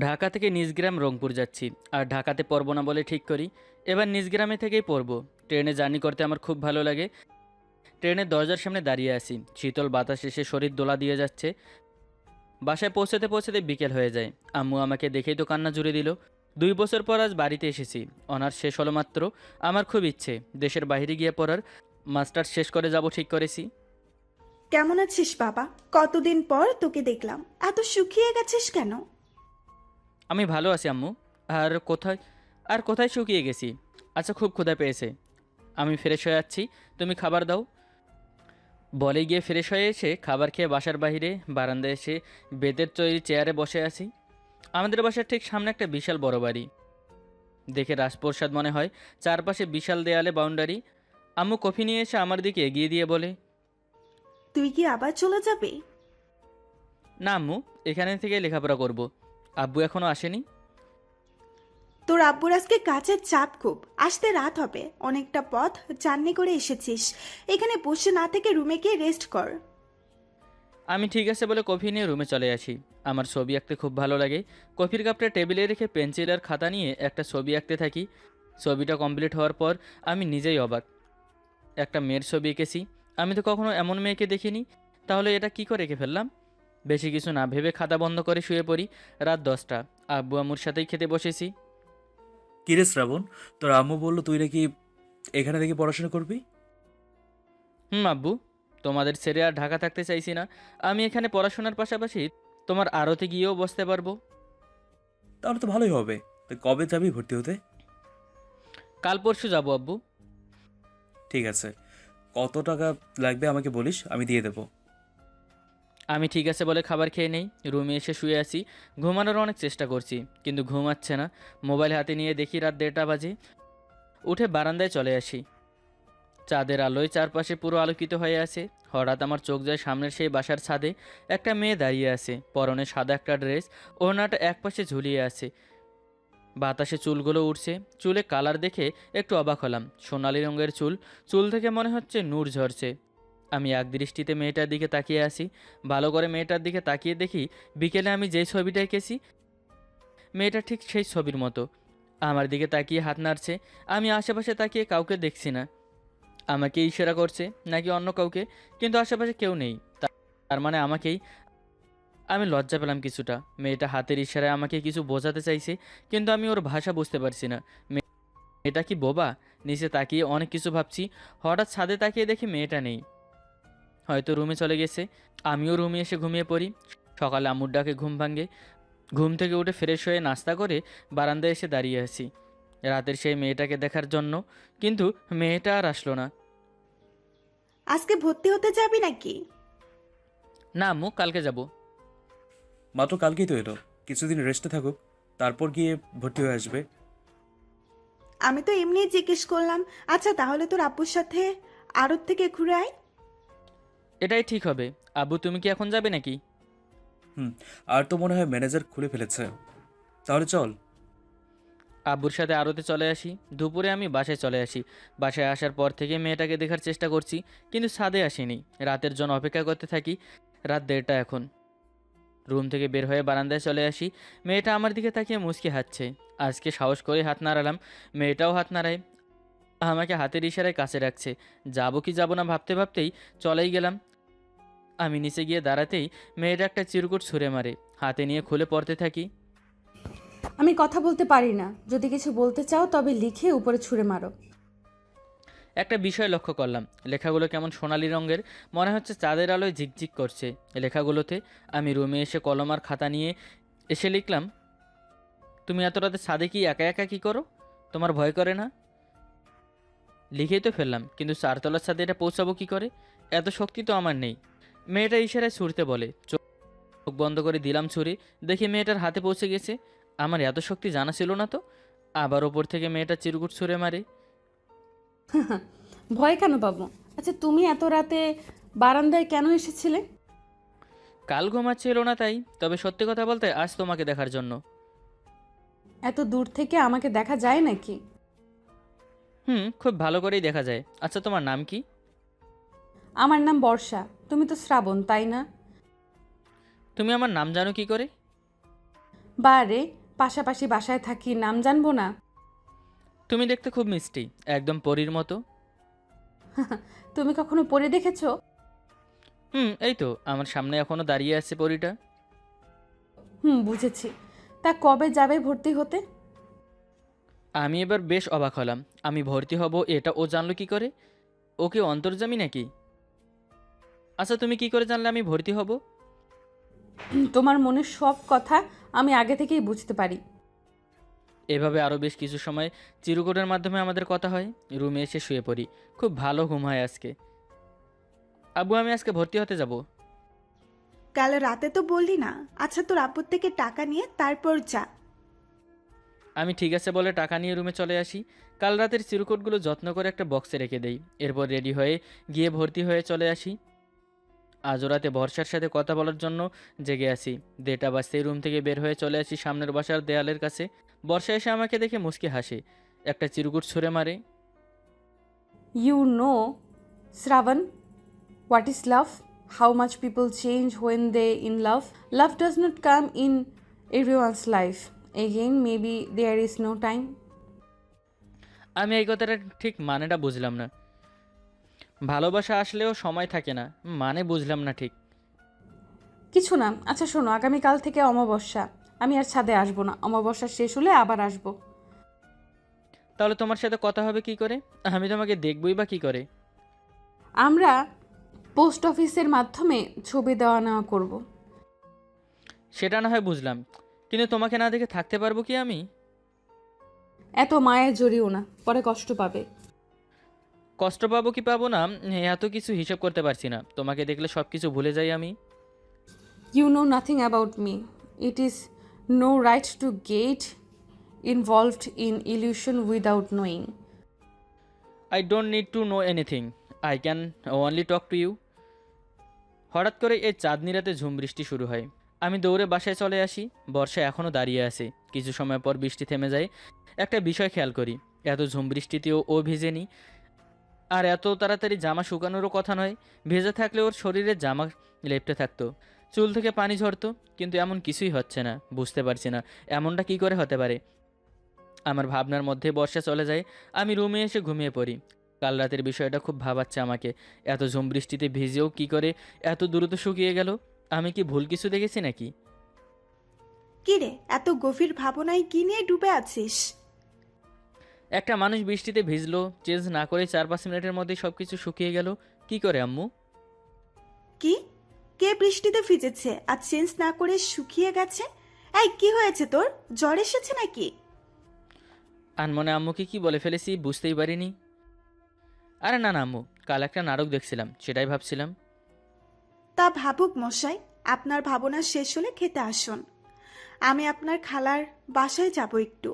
ঢাকা থেকে নিজ গ্রাম রংপুর যাচ্ছি। আর ঢাকাতে পড়ব না বলে ঠিক করি। এবার নিজ গ্রামে থেকেই পড়ব। ট্রেনে জার্নি করতে আমার খুব ভালো লাগে। ট্রেনের দরজার সামনে দাঁড়িয়ে আছি। শীতল বাতাস এসে শরীর দোলা দিয়ে যাচ্ছে। বাসায় পৌঁছাতে পৌঁছাতে বিকেল হয়ে যায়। আম্মু আমাকে দেখেই তো কান্না জুড়ে দিল। দুই বছর পর আজ বাড়িতে এসেছি। অনার্স শেষ হলো মাত্র। আমার খুব ইচ্ছে। দেশের বাইরে গিয়ে পড়ার। মাস্টার শেষ করে যাব ঠিক করেছি। কেমন আছিস বাবা? কতদিন পর তোকে দেখলাম। এত শুকিয়ে গেছিস কেন? আমি ভালো আছি আম্মু। আর কোথায় আর কোথায় শুকিয়ে গেছি? আচ্ছা খুব ক্ষুধা পেয়েছে। আমি ফ্রেশ হয়ে যাচ্ছি তুমি খাবার দাও। বলে গিয়ে ফ্রেশ হয়ে এসে খাবার খেয়ে বাসার বাইরে বারান্দায় এসে বেতের তৈরি চেয়ারে বসে আছি। আমাদের বাসার ঠিক সামনে একটা বিশাল বড় বাড়ি। দেখে রাজপ্রসাদ মনে হয় চারপাশে বিশাল দেয়ালে বাউন্ডারি। আম্মু কফি নিয়ে এসে আমার দিকে এগিয়ে দিয়ে বলে তুই কি আবার চলে যাবে? না আম্মু এখানে থেকে লেখাপড়া করব। আব্বু এখনও আসেনি? তোর আব্বুর আজকে কাজের চাপ খুব। আসতে রাত হবে। অনেকটা পথ জার্নি করে এসেছিস। এখানে বসে না থেকে রুমে গিয়ে রেস্ট কর। আমি ঠিক আছে বলে কফি নিয়ে রুমে চলে আসি। আমার ছবি আঁকতে খুব ভালো লাগে। কফির কাপটা টেবিলে রেখে পেন্সিল আর খাতা নিয়ে একটা ছবি আঁকতে থাকি। ছবিটা কমপ্লিট হওয়ার পর আমি নিজেই অবাক। একটা মেয়ের ছবি এঁকেছি। আমি তো কখনো এমন মেয়েকে দেখিনি। তাহলে এটা কি করে এঁকে ফেললাম? বেশি কিছু না ভেবে খাতা বন্ধ করে শুয়ে পড়ি রাত দশটা। আব্বু আম্মুর সাথেই খেতে বসেছি। কিরে শ্রাবণ? তোর আম্মু বলল তুই নাকি এখানে থেকে পড়াশোনা করবি? হুম আব্বু তোমাদের ছেড়ে আর ঢাকা থাকতে চাইছি না। আমি এখানে পড়াশোনার পাশাপাশি তোমার আড়তে গিয়েও বসতে পারব। তাহলে তো ভালোই হবে। তা কবে যাবি ভর্তি হতে? কাল পরশু যাব আব্বু। ঠিক আছে। কত টাকা লাগবে আমাকে বলিস? আমি দিয়ে দেবো। আমি ঠিক আছে বলে খাবার খেয়ে নেই, রুমে এসে শুয়ে আছি। ঘুমানোর অনেক চেষ্টা করছি, কিন্তু ঘুমাচ্ছে না। মোবাইল হাতে নিয়ে দেখি রাত দেড়টা বাজে। উঠে বারান্দায় চলে আসি। চাঁদের আলোয় চারপাশে পুরো আলোকিত হয়ে আছে। হঠাৎ আমার চোখ যায় সামনের সেই বাসার ছাদে। একটা মেয়ে দাঁড়িয়ে আছে, পরনে সাদা একটা ড্রেস, ওড়নাটা একপাশে ঝুলিয়ে আছে। বাতাসে চুলগুলো উঠছে চুলে কালার দেখে একটু অবাক হলাম। সোনালি রঙের চুল। চুল থেকে মনে হচ্ছে নূর ঝরছে। আমি এক দৃষ্টিতে মেয়েটার দিকে তাকিয়ে আসি ভালো করে মেয়েটার দিকে তাকিয়ে দেখি বিকেলে আমি যেই ছবিটা এঁকেছি, মেয়েটা ঠিক সেই ছবির মতো। আমার দিকে তাকিয়ে হাত নাড়ছে, আমি আশেপাশে তাকিয়ে কাউকে দেখছি না। আমাকে ইশারা করছে নাকি অন্য কাউকে, কিন্তু আশেপাশে কেউ নেই। তার মানে আমাকেই আমি লজ্জা পেলাম কিছুটা। মেয়েটা হাতের ইশারায় আমাকে কিছু বোঝাতে চাইছে, কিন্তু আমি ওর ভাষা বুঝতে পারছি না। মেয়েটা কি বোবা? নিচে তাকিয়ে অনেক কিছু ভাবছি। হঠাৎ ছাদে তাকিয়ে দেখি মেয়েটা নেই। হয়তো রুমে চলে গেছে। আমিও রুমে এসে ঘুমিয়ে পড়ি। সকালে আমুর ডাকে ঘুম ভাঙে। ঘুম থেকে উঠে ফ্রেশ হয়ে নাস্তা করে বারান্দায় এসে দাঁড়িয়ে আছি। রাতের সেই মেয়েটাকে দেখার জন্য। কিন্তু মেয়েটা আর আসলো না। আজকে ভর্তি হতে যাবি নাকি? না আম্মু কালকে যাব। মাত্র কালকেই তো এলো। কিছুদিন রেস্টে থাকুক তারপর গিয়ে ভর্তি হয়ে আসবে। আমি তো এমনি জিজ্ঞেস করলাম আচ্ছা তাহলে তোর আব্বুর সাথে আড়ত থেকে ঘুরে আয়। এটাই ঠিক হবে। আব্বু তুমি কি এখন যাবে নাকি? হুম আর তো মনে হয় ম্যানেজার খুলে ফেলেছে। তাহলে চল। আব্বুর সাথে আরতে চলে আসি। দুপুরে আমি বাসায় চলে আসি। বাসায় আসার পর থেকে মেয়েটাকে দেখার চেষ্টা করছি কিন্তু ছাদে আসেনি। রাতের জন্য অপেক্ষা করতে থাকি। রাত দেড়টা এখন। রুম থেকে বের হয়ে বারান্দায় চলে আসি। মেয়েটা আমার দিকে তাকিয়ে মুচকি হাঁটছে। আজকে সাহস করে হাত নাড়ালাম। মেয়েটাও হাত নাড়ায়। আমাকে হাতের ইশারায় কাছে রাখছে। যাব কি যাব না ভাবতে ভাবতেই চলেই গেলাম। আমি নিচে গিয়ে দাঁড়াতেই মেয়েটা একটা চিরকুট ছুঁড়ে মারে। হাতে নিয়ে খুলে পড়তে থাকি। আমি কথা বলতে পারি না। যদি কিছু বলতে চাও তবে লিখে উপরে ছুঁড়ে মারো। একটা বিষয় লক্ষ্য করলাম। লেখাগুলো কেমন সোনালি রঙের মনে হচ্ছে চাঁদের আলোয় ঝিকঝিক করছে। লেখাগুলোতে আমি রুমে এসে কলম আর খাতা নিয়ে এসে লিখলাম তুমি এত রাতে ছাদে কি একা একা কি করো? তোমার ভয় করে না? লিখেই তো ফেললাম কিন্তু চারতলার ছাদে এটা পৌঁছাবো কি করে? এত শক্তি তো আমার নেই। মেয়েটা ইশারায় ছুঁড়তে বলে চোখ চোখ বন্ধ করে দিলাম ছুরি দেখি মেয়েটার হাতে পৌঁছে গেছে। আমার এত শক্তি জানা ছিল না তো আবার ওপর থেকে মেয়েটা চিরকুট ছুঁড়ে মারে। ভয় কেন পাবো আচ্ছা তুমি এত রাতে বারান্দায় কেন এসেছিলে? কাল ঘুমাচ্ছিল না তাই তবে সত্যি কথা বলতে আজ তোমাকে দেখার জন্য। এত দূর থেকে আমাকে দেখা যায় নাকি? হুম খুব ভালো করেই দেখা যায়। আচ্ছা তোমার নাম কি? আমার নাম বর্ষা। তুমি তো শ্রাবণ তাই না? তুমি আমার নাম জানো কি করে? বারে পাশাপাশি বাসায় থাকি নাম জানব না? তুমি দেখতে খুব মিষ্টি একদম পরীর মতো। তুমি কখনো পরে দেখেছ? হুম এই তো আমার সামনে এখনও দাঁড়িয়ে আছে পরীটা। হুম বুঝেছি। তা কবে যাবে ভর্তি হতে? আমি এবার বেশ অবাক হলাম। আমি ভর্তি হব এটা ও জানলো কি করে? ও কি অন্তর্জামী নাকি? আচ্ছা তুমি কি করে জানলে আমি ভর্তি হব? তোমার মনের সব কথা আমি আগে থেকেই বুঝতে পারি। এভাবে আরও বেশ কিছু সময় চিরকুটের মাধ্যমে আমাদের কথা হয়। রুমে এসে শুয়ে পড়ি। খুব ভালো ঘুম হয় আজকে। আব্বু আমি আজকে ভর্তি হতে যাব। কাল রাতে তো বললি না। আচ্ছা তোর আব্বুর থেকে টাকা নিয়ে তারপর যা। আমি ঠিক আছে বলে টাকা নিয়ে রুমে চলে আসি। কাল রাতের চিরকুটগুলো যত্ন করে একটা বক্সে রেখে দেই। এরপর রেডি হয়ে গিয়ে ভর্তি হয়ে চলে আসি। আজ রাতে বর্ষার সাথে কথা বলার জন্য জেগে আসি দেটা বাজতেই রুম থেকে বের হয়ে চলে আসি সামনের বাসার দেয়ালের কাছে। বর্ষা এসে আমাকে দেখে মুচকি হাসে। একটা চিরকুট ছুঁড়ে মারে। You know Shrabon what is love how much people change when they in love love does not come in every once life again maybe there is no time আমি এই কথাটা ঠিক মানেটা বুঝলাম না। ভালোবাসা আসলেও সময় থাকে না। মানে বুঝলাম না ঠিক। কিছু না। আচ্ছা শোনো আগামীকাল থেকে অমাবস্যা। আমি আর ছাদে আসব না। অমাবস্যা শেষ হলে আবার আসব। তাহলে তোমার সাথে কথা হবে কি করে? আমি তোমাকে দেখবই বা কি করে? আমরা পোস্ট অফিসের মাধ্যমে ছবি দেওয়া নেওয়া করব। সেটা না হয় বুঝলাম। কিন্তু তোমাকে না দেখে থাকতে পারব কি আমি? এত মায়ের জড়িও না পরে কষ্ট পাবে। কষ্ট পাবো কি পাবো না এত কিছু হিসাব করতে পারছি না। তোমাকে দেখলে সব কিছু ভুলে যাই আমি। You know nothing about me it is no right to get involved in illusion without knowing I don't need to know anything I can only talk to you হঠাৎ করে এই চাঁদনি রাতে ঝুম বৃষ্টি শুরু হয়। আমি দৌড়ে বাসায় চলে আসি। বর্ষা এখনও দাঁড়িয়ে আছে। কিছু সময় পর বৃষ্টি থেমে যায়। একটা বিষয় খেয়াল করি। এত ঝুম বৃষ্টিতেও ও ভিজেনি আর এত তাড়াতাড়ি জামা শুকানোরও কথা নয়। ভেজে থাকলে ওর শরীরে জামা লেপটে থাকতো। চুল থেকে পানি ঝরতো, কিন্তু এমন কিছুই হচ্ছে না। বুঝতে পারছি না, এমনটা কি করে হতে পারে? আমার ভাবনার মধ্যে বর্ষা চলে যায়। আমি রুমে এসে ঘুমিয়ে পড়ি। কাল রাতের বিষয়টা খুব ভাবাচ্ছে আমাকে। এত ঝুম বৃষ্টিতে ভিজেও কি করে এত দ্রুত শুকিয়ে গেল? আমি কি ভুল কিছু দেখেছি নাকি? কি রে এত গভীর ভাবনায় কি নিয়ে ডুবে আছিস? একটা মানুষ বৃষ্টিতে ভিজলো চেঞ্জ না করে চার পাঁচ মিনিটের মধ্যে সব কিছু শুকিয়ে গেল। কি করে আম্মু? কি? কে বৃষ্টিতে ভিজেছে আর চেঞ্জ না করে শুকিয়ে গেছে? এই কি হয়েছে তোর? জ্বর এসেছে নাকি? আনমনে আম্মুকে কি বলে ফেলেছি বুঝতেই পারিনি। আরে না না আম্মু কাল একটা নাটক দেখছিলাম সেটাই ভাবছিলাম। তা ভাবুক মশাই আপনার ভাবনা শেষ হলে খেতে আসুন। আমি আপনার খালার বাসায় যাব একটু।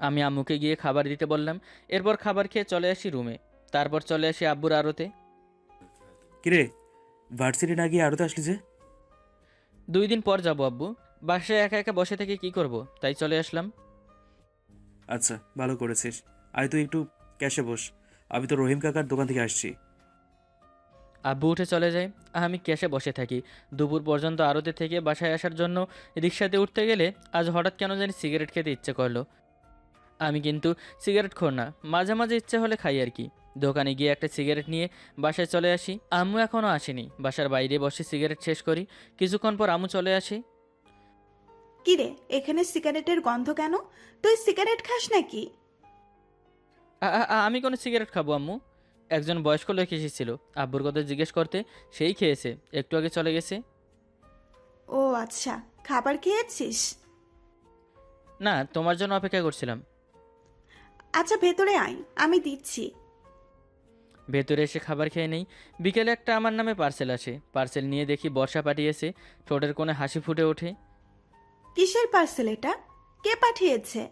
আমি আম্মুকে গিয়ে খাবার দিতে বললাম এরপর খাবার খেয়ে চলে আসি রুমে। তারপর চলে আসি আব্বুর আড়তে। কিরে ভার্সিটি না গিয়ে আরতে আসলি যে? দুই দিন পর যাব আব্বু। বাসায় একা একা বসে থেকে কি করব তাই চলে আসলাম। আচ্ছা ভালো করেছিস। আয় তুই একটু ক্যাশে বস। আমি তো রহিম কাকার দোকান থেকে আসছি। আব্বু উঠে চলে যায় আমি ক্যাশে বসে থাকি। দুপুর পর্যন্ত আড়তে থেকে বাসায় আসার জন্য রিক্সাতে উঠতে গেলে আজ হঠাৎ কেন জানি সিগারেট খেতে ইচ্ছে করল। আমি কিন্তু সিগারেট খোর না মাঝে মাঝে ইচ্ছে হলে খাই আর কি। দোকানে গিয়ে একটা সিগারেট নিয়ে বাসায় চলে আসি। আম্মু এখনও আসেনি বাসার বাইরে বসে সিগারেট শেষ করি। কিছুক্ষণ পর আম্মু চলে আসে। কি রে এখানে সিগারেটের গন্ধ কেন? তুই সিগারেট খাস নাকি? আ- আ- আ- আমি কোনো সিগারেট খাব আম্মু। একজন বয়স্ক লোক এসেছিল। আব্বুর কথা জিজ্ঞেস করতে সেই খেয়েছে একটু আগে চলে গেছে। ও আচ্ছা খাবার খেয়েছিস? না তোমার জন্য অপেক্ষা করছিলাম। আচ্ছা ভেতরে আয় আমি দিচ্ছি। ভেতরে এসে খাবার খেয়ে নেই। বিকেলে একটা আমার নামে পার্সেল আসে। পার্সেল নিয়ে দেখি বর্ষা পাঠিয়েছে। ঠোঁটের কোণে হাসি ফুটে ওঠে। কিসের পার্সেল এটা? কে পাঠিয়েছে?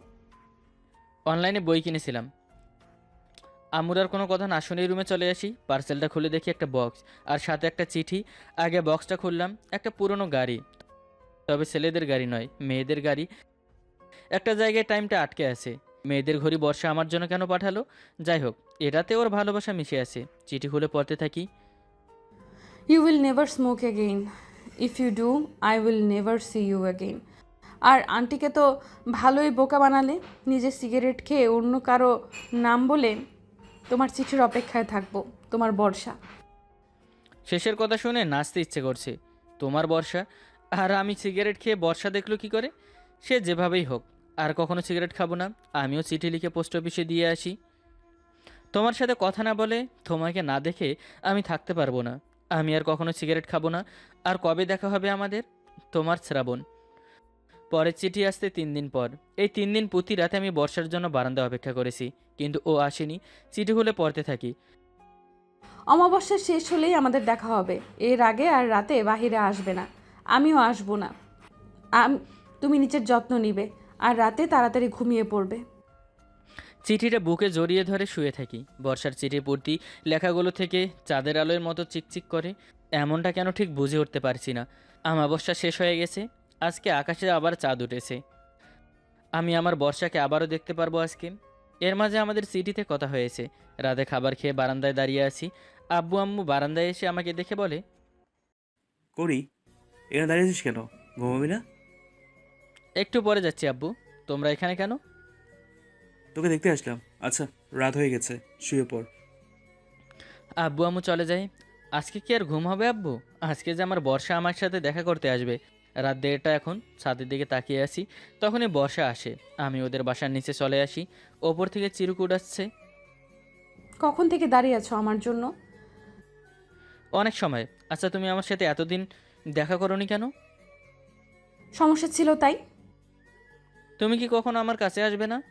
অনলাইনে বই কিনেছিলাম। আমুর আর কোনো কথা না শুনেই রুমে চলে আসি। পার্সেলটা খুলে দেখি একটা বক্স, আর সাথে একটা চিঠি। আগে বক্সটা খুললাম, একটা পুরনো গাড়ি। তবে ছেলেদের গাড়ি নয়, মেয়েদের গাড়ি। একটা জায়গায় টাইমটা আটকে আছে। মেয়েদের ঘড়ি বর্ষা আমার জন্য কেন পাঠালো? যাই হোক এটাতে ওর ভালোবাসা মিশে আছে। চিঠি খুলে পড়তে থাকি। You will never smoke again. If you do I will never see you again. আর আন্টিকে তো ভালোই বোকা বানালে নিজে সিগারেট খেয়ে অন্য কারও নাম বলে তোমার চিঠির অপেক্ষায় থাকব, তোমার বর্ষা। শেষের কথা শুনে নাচতে ইচ্ছে করছে, তোমার বর্ষা? আর আমি সিগারেট খেয়ে বর্ষা দেখল কি করে? সে যেভাবেই হোক, আর কখনো সিগারেট খাব না, আমিও চিঠি লিখে পোস্ট অফিসে দিয়ে আসি। তোমার সাথে কথা না বলে তোমাকে না দেখে আমি থাকতে পারব না, আমি আর কখনো সিগারেট খাব না, আর কবে দেখা হবে আমাদের? তোমার শ্রাবণ। পরের চিঠি আসতে তিন দিন পর। এই তিন দিন প্রতি রাতে আমি বর্ষার জন্য বারান্দা অপেক্ষা করেছি কিন্তু ও আসেনি। চিঠি খুলে পড়তে থাকি। অমাবস্যা শেষ হলেই আমাদের দেখা হবে। এর আগে আর রাতে বাহিরে আসবে না। আমিও আসব না। তুমি নিচের যত্ন নিবে আর রাতে তাড়াতাড়ি ঘুমিয়ে পড়বে। চিঠিটা বুকে জড়িয়ে ধরে শুয়ে থাকি। বর্ষার চিঠি পড়তি লেখাগুলো থেকে চাঁদের আলোর মতো চিকচিক করে এমনটা কেন ঠিক বুঝে উঠতে পারছি না। আমাবস্যা শেষ হয়ে গেছে আজকে আকাশে আবার চাঁদ উঠেছে। আমি আমার বর্ষাকে আবারও দেখতে পারব আজকে। এর মাঝে আমাদের সিটিতে কথা হয়েছে। রাতে খাবার খেয়ে বারান্দায় দাঁড়িয়ে আছি। আব্বু আম্মু বারান্দায় এসে আমাকে দেখে বলে করি এখানে দাঁড়িয়েছিস কেন? ঘুমাবি না? একটু পরে যাচ্ছি আব্বু। তোমরা এখানে কেন? তোকে দেখতে আসলাম। আচ্ছা রাত হয়ে গেছে শুয়ে পড়। আব্বু আম্মু চলে যাই আজকে কি আর ঘুম হবে আব্বু? আজকে যে আমার বর্ষা আমার সাথে দেখা করতে আসবে। রাত দেড়টা এখন ছাদের দিকে তাকিয়ে আসি তখনই বর্ষা আসে। আমি ওদের বাসার নিচে চলে আসি। ওপর থেকে চিরকুট আসছে। কখন থেকে দাঁড়িয়ে আছো আমার জন্য? অনেক সময়। আচ্ছা তুমি আমার সাথে এতদিন দেখা করনি কেন? সমস্যা ছিল তাই। তুমি কি কখনো আমার কাছে আসবে না?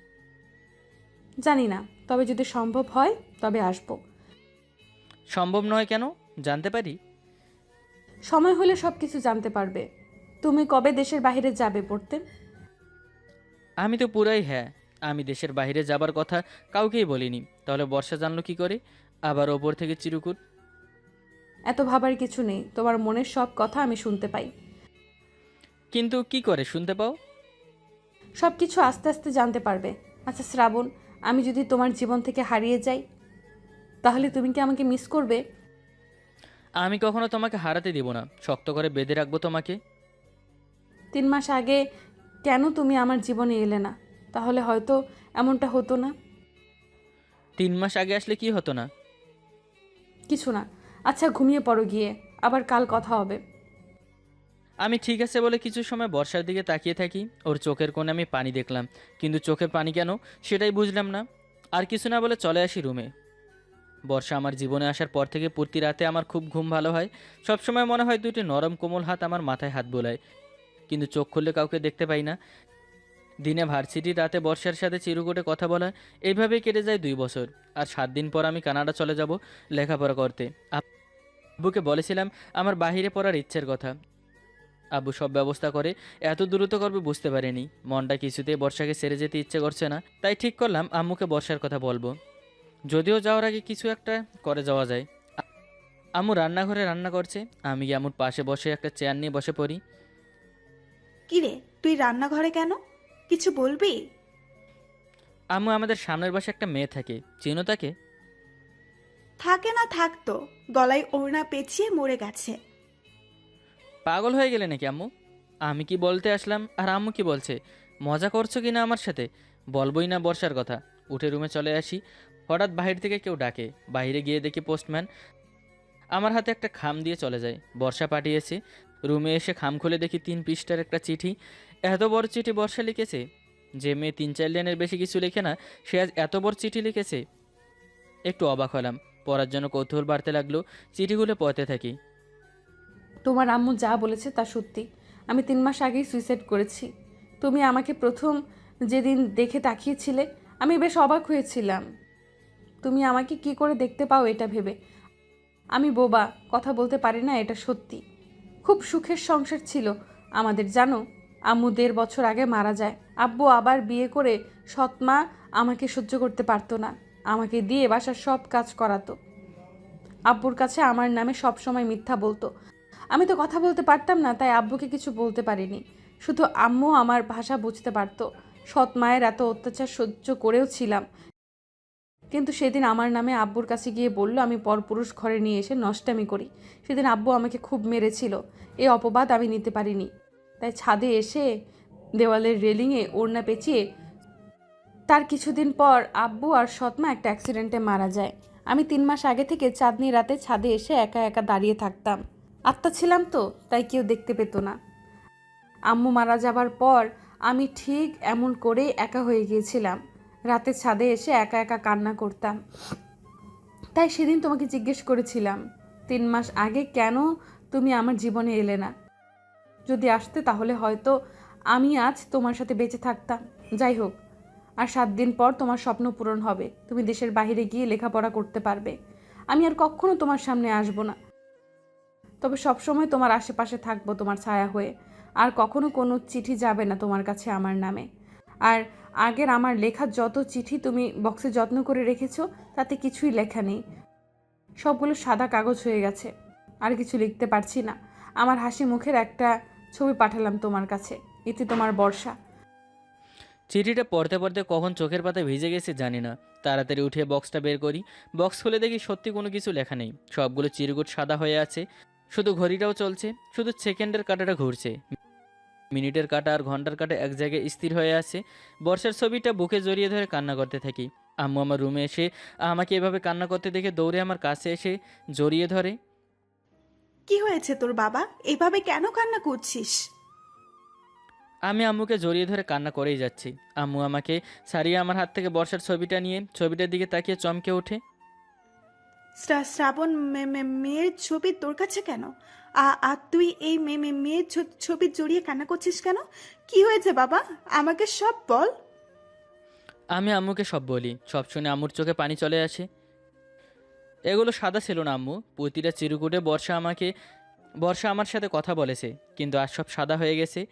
জানি না। তবে যদি সম্ভব হয় তবে আসব। সম্ভব নয় কেন? জানতে পারি। সময় হলে সব কিছু জানতে পারবে। তুমি কবে দেশের বাইরে যাবে পড়তে? আমি তো পুরাই হ্যাঁ আমি দেশের বাইরে যাবার কথা কাউকেই বলিনি। তাহলে বর্ষা জানলো কি করে? আবার ওপর থেকে চিরুকুট। এত ভাবার কিছু নেই তোমার মনের সব কথা আমি শুনতে পাই। কিন্তু কি করে শুনতে পাও? সব কিছু আস্তে আস্তে জানতে পারবে। আচ্ছা শ্রাবণ আমি যদি তোমার জীবন থেকে হারিয়ে যাই তাহলে তুমি কি আমাকে মিস করবে? আমি কখনো তোমাকে হারাতে দিব না। শক্ত করে বেঁধে রাখব তোমাকে। তিন মাস আগে কেন তুমি আমার জীবনে এলে না? তাহলে হয়তো এমনটা হতো না। তিন মাস আগে আসলে কি হতো না? কিছু না। আচ্ছা ঘুমিয়ে পড়ো গিয়ে। আবার কাল কথা হবে। আমি ঠিক আছে বলে কিছু সময় বর্ষার দিকে তাকিয়ে থাকি। ওর চোখের কোণে আমি পানি দেখলাম। কিন্তু চোখে পানি কেন? সেটাই বুঝলাম না। আর কিছু না বলে চলে আসি রুমে। বর্ষা আমার জীবনে আসার পর থেকে প্রতি রাতে আমার খুব ঘুম ভালো হয়। সবসময় মনে হয় দুটি নরম কোমল হাত আমার মাথায় হাত বোলায়। কিন্তু চোখ খুললে কাউকে দেখতে পাই না। দিনে ভার্সিটি রাতে বর্ষার সাথে চিরকুটে কথা বলা, এইভাবেই কেটে যায় দুই বছর। আর সাত দিন পর আমি কানাডা চলে যাব লেখাপড়া করতে। আব্বুকে বলেছিলাম, আমার বাহিরে পড়ার ইচ্ছের কথা। আব্বু সব ব্যবস্থা করে, এত দ্রুত করবে বুঝতে পারিনি। মনটা কিছুতেই বর্ষাকে সেরে যেতে ইচ্ছে করছে না, তাই ঠিক করলাম আম্মুকে বর্ষার কথা বলব। যদিও যাওয়ার আগে কিছু একটা করে যাওয়া যায়। আম্মু রান্নাঘরে রান্না করছে, আমি আম্মুর পাশে বসে একটা চেয়ার নিয়ে বসে পড়ি। কিরে তুই রান্নাঘরে কেন? কিছু বলবি? আম্মু আমাদের সামনের বাসে একটা মেয়ে থাকে। চিনো তাকে? থাকে না থাকতো। গলায় ওড়না পেঁচিয়ে মরে গেছে। পাগল হয়ে গেলে নাকি আম্মু? আমি কি বলতে আসলাম? আর আম্মু কি বলছে? মজা করছ কি না আমার সাথে? বলবোই না বর্ষার কথা। উঠে রুমে চলে আসি। হঠাৎ বাহির থেকে কেউ ডাকে। বাইরে গিয়ে দেখি পোস্টম্যান। আমার হাতে একটা খাম দিয়ে চলে যায়। বর্ষা পাঠিয়েছে। রুমে এসে খাম খুলে দেখি তিন পৃষ্ঠার একটা চিঠি। এত বড় চিঠি বর্ষা লিখেছে? যে মেয়ে তিন চার লাইনের বেশি কিছু লেখে না, সে আজ এত বড় চিঠি লিখেছে? একটু অবাক হলাম। পড়ার জন্য কৌতূহল বাড়তে লাগল। চিঠিগুলো পড়তে থাকি। তোমার আম্মু যা বলেছে তা সত্যি। আমি তিন মাস আগেই সুইসাইড করেছি। তুমি আমাকে প্রথম যেদিন দেখে তাকিয়েছিলে, আমি বেশ অবাক হয়েছিলাম। তুমি আমাকে কি করে দেখতে পাও এটা ভেবে? আমি বোবা, কথা বলতে পারি না, এটা সত্যি। খুব সুখের সংসার ছিল। আমাদের জানো, আম্মু দেড় বছর আগে মারা যায়। আব্বু আবার বিয়ে করে সৎমা আমাকে সহ্য করতে পারতো না। আমাকে দিয়ে বাসার সব কাজ করাতো। আব্বুর কাছে আমার নামে সব সময় মিথ্যা বলতো। আমি তো কথা বলতে পারতাম না, তাই আব্বুকে কিছু বলতে পারিনি। শুধু আম্মু আমার ভাষা বুঝতে পারতো। সৎ মায়ের এত অত্যাচার সহ্য করেও ছিলাম। কিন্তু সেদিন আমার নামে আব্বুর কাছে গিয়ে বলল, আমি পরপুরুষ ঘরে নিয়ে এসে নষ্টামি করি। সেদিন আব্বু আমাকে খুব মেরেছিল। এই অপবাদ আমি নিতে পারিনি। তাই ছাদে এসে দেওয়ালের রেলিংয়ে ওড়না পেঁচিয়ে তার কিছুদিন পর আব্বু আর সৎমা একটা অ্যাক্সিডেন্টে মারা যায়। আমি তিন মাস আগে থেকে চাঁদনি রাতে ছাদে এসে একা একা দাঁড়িয়ে থাকতাম। আত্মা ছিলাম তো, তাই কেউ দেখতে পেত না। আম্মু মারা যাবার পর আমি ঠিক এমন করেই একা হয়ে গিয়েছিলাম। রাতে ছাদে এসে একা একা কান্না করতাম। তাই সেদিন তোমাকে জিজ্ঞেস করেছিলাম, তিন মাস আগে কেন তুমি আমার জীবনে এলে না? যদি আসতে তাহলে হয়তো আমি আজ তোমার সাথে বেঁচে থাকতাম। যাই হোক, আর সাত দিন পর তোমার স্বপ্ন পূরণ হবে। তুমি দেশের বাইরে গিয়ে লেখাপড়া করতে পারবে। আমি আর কখনো তোমার সামনে আসব না। তবে সবসময় তোমার আশেপাশে থাকব তোমার ছায়া হয়ে। আর কখনো কোনো চিঠি যাবে না তোমার কাছে আমার নামে। আর আগের আমার লেখা যত চিঠি তুমি বক্সে যত্ন করে রেখেছো, তাতে কিছুই লেখা নেই। সবগুলো সাদা কাগজ হয়ে গেছে, আর কিছু লিখতে পারছি না। আমার হাসি মুখের একটা ছবি পাঠালাম তোমার কাছে, এতে তোমার বর্ষা। চিঠিটা পড়তে পড়তে কখন চোখের পাতায় ভিজে গেছে জানি না। তাড়াতাড়ি উঠে বক্সটা বের করি। বক্স খুলে দেখি সত্যি কোনো কিছু লেখা নেই। সবগুলো চিরকুট সাদা হয়ে আছে। শুধু ঘড়িটাও চলছে, শুধু সেকেন্ডের কাঁটাটা ঘুরছে। মিনিটের কাটা আর ঘণ্টার কাঁটা এক জায়গায় স্থির হয়ে আছে। বর্ষার ছবিটা বুকে জড়িয়ে ধরে কান্না করতে থাকি। আম্মু আমার রুমে এসে আমাকে এভাবে কান্না করতে দেখে দৌড়ে আমার কাছে এসে জড়িয়ে ধরে। কি হয়েছে তোর বাবা? এভাবে কেন কান্না করছিস? আমি আম্মুকে জড়িয়ে ধরে কান্না করেই যাচ্ছি। আম্মু আমাকে সারিয়ে আমার হাত থেকে বর্ষার ছবিটা নিয়ে ছবিটার দিকে তাকিয়ে চমকে ওঠে। শ্রা- শ্রাবণ মে- মে- মেয়ের ছবি তোর কাছে কেন? আর তুই এই মে- মে- মেয়ের ছবি জড়িয়ে কান্না করছিস কেন? কি হয়েছে বাবা? আমাকে সব বল। আমি আম্মুকে সব বলি। সব শুনে আম্মুর চোখে পানি চলে আসে। এগুলো সাদা ছিল না আম্মু। প্রতিটা চিরকুটে বর্ষা আমাকে বর্ষা আমার সাথে কথা বলেছে কিন্তু আজ সব সাদা হয়ে গেছে।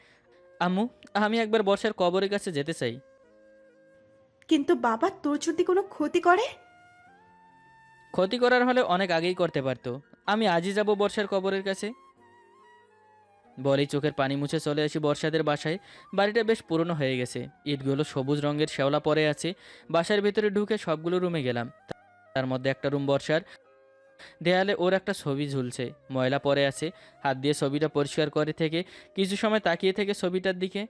আম্মু আমি একবার বর্ষার কবরের কাছে যেতে চাই। কিন্তু বাবা তোর যদি কোনো ক্ষতি করে? ক্ষতি করার হলে অনেক আগেই করতে পারতো। আমি আজই যাব বর্ষার কবরের কাছে। বলেই চোখের পানি মুছে চলে আসি বর্ষাদের বাসায়। বাড়িটা বেশ পুরনো হয়ে গেছে। ইটগুলো সবুজ রঙের শ্যাওলা পরে আছে। বাসার ভেতরে ঢুকে সবগুলো রুমে গেলাম। তার মধ্যে একটা রুম বর্ষার। দেয়ালে ওর একটা ছবি ঝুলছে। ময়লা পরে আছে। হাত দিয়ে ছবিটা পরিষ্কার করে থেকে কিছু সময় তাকিয়ে থেকে ছবিটার দিকে।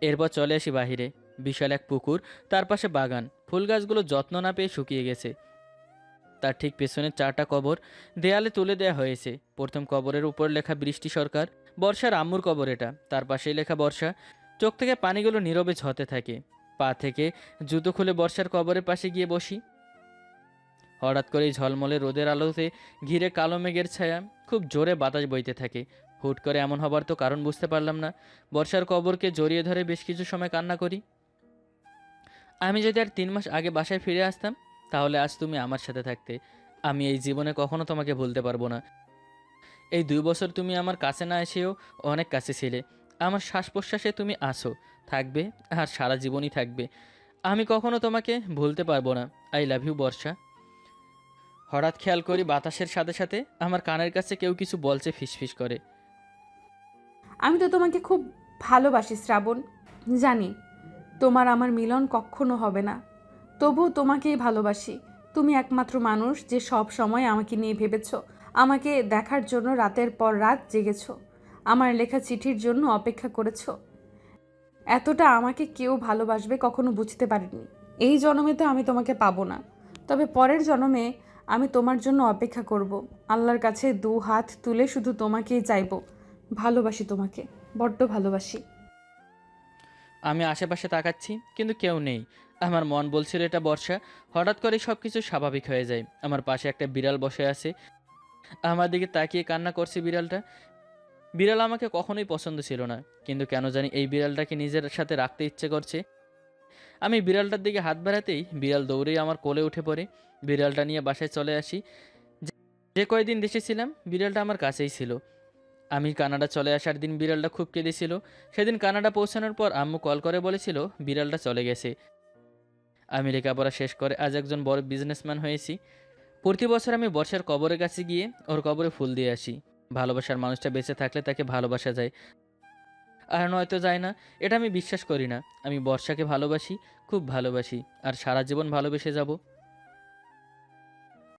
এরপর চলে আসি বাহিরে। বিশাল এক পুকুর, তার পাশে বাগান। ফুল গাছগুলো যত্ন না পেয়ে শুকিয়ে গেছে। তার ঠিক পেছনে চারটা কবর দেয়ালে তুলে দেয়া হয়েছে। প্রথম কবরের উপর লেখা বৃষ্টি সরকার, বর্ষার আম্মুর কবর এটা। তার পাশেই লেখা বর্ষা, চোখ থেকে পানিগুলো নীরবে ঝতে থাকে। পা থেকে জুতো খুলে বর্ষার কবরের পাশে গিয়ে বসি। হঠাৎ করেই ঝলমলে রোদের আলোতে ঘিরে কালো মেঘের ছায়া, খুব জোরে বাতাস বইতে থাকে। হুট করে এমন হবার তো কারণ বুঝতে পারলাম না। বর্ষার কবরকে জড়িয়ে ধরে বেশ কিছু সময় কান্না করি। আমি যদি আর তিন মাস আগে বাসায় ফিরে আসতাম তাহলে আজ তুমি আমার সাথে থাকতে। আমি এই জীবনে কখনো তোমাকে ভুলতে পারব না। এই দুই বছর তুমি আমার কাছে না এসেও অনেক কাছে ছিলে। আমার শ্বাস প্রশ্বাসে তুমি আসো থাকবে আর সারা জীবনই থাকবে। আমি কখনো তোমাকে ভুলতে পারব না। I love you Barsha. হঠাৎ খেয়াল করি বাতাসের সাথে সাথে আমার কানের কাছে কেউ কিছু বলছে ফিসফিস করে। আমি তো তোমাকে খুব ভালোবাসি, শ্রাবণ। জানি তোমার আমার মিলন কখনো হবে না। তবুও তোমাকেই ভালোবাসি। তুমি একমাত্র মানুষ যে সব সময় আমাকে নিয়ে ভেবেছ। আমাকে দেখার জন্য রাতের পর রাত জেগেছ। আমার লেখা চিঠির জন্য অপেক্ষা করেছ। এতটা আমাকে কেউ ভালোবাসবে কখনো বুঝতে পারিনি। এই জন্মে তো আমি তোমাকে পাবো না। তবে পরের জন্মে আমি তোমার জন্য অপেক্ষা করব। আল্লাহর কাছে দু হাত তুলে শুধু তোমাকেই চাইব। ভালোবাসি তোমাকে, বড্ড ভালোবাসি। আমি আশেপাশে তাকাচ্ছি, কিন্তু কেউ নেই। আমার মন বলছিল এটা বর্ষা। হঠাৎ করে সব কিছু স্বাভাবিক হয়ে যায়। আমার পাশে একটা বিড়াল বসে আছে। আমার দিকে তাকিয়ে কান্না করছে বিড়ালটা। বিড়াল আমাকে কখনোই পছন্দ ছিল না। কিন্তু কেন জানি এই বিড়ালটাকে নিজের সাথে রাখতে ইচ্ছে করছে। আমি বিড়ালটার দিকে হাত বাড়াতেই বিড়াল দৌড়েই আমার কোলে উঠে পড়ে। বিড়ালটা নিয়ে বাসায় চলে আসি। যে- কয়দিন দেশে ছিলাম, বিড়ালটা আমার কাছেই ছিল। আমি কানাডা চলে আসার দিন বিড়ালটা খুব কেঁদেছিল। সেদিন কানাডা পৌঁছানোর পর আম্মু কল করে বলেছিল, বিড়ালটা চলে গেছে। আমি লেখাপড়া শেষ করে আজ একজন বড় বিজনেসম্যান হয়েছি। প্রতি বছর আমি বর্ষার কবরের কাছে গিয়ে ওর কবরে ফুল দিয়ে আসি। ভালোবাসার মানুষটা বেঁচে থাকলে তাকে ভালোবাসা যায়। আর নয়তো যায় না, এটা আমি বিশ্বাস করি না। আমি বর্ষাকে ভালোবাসি, খুব ভালোবাসি, আর সারা জীবন ভালোবেসে যাব।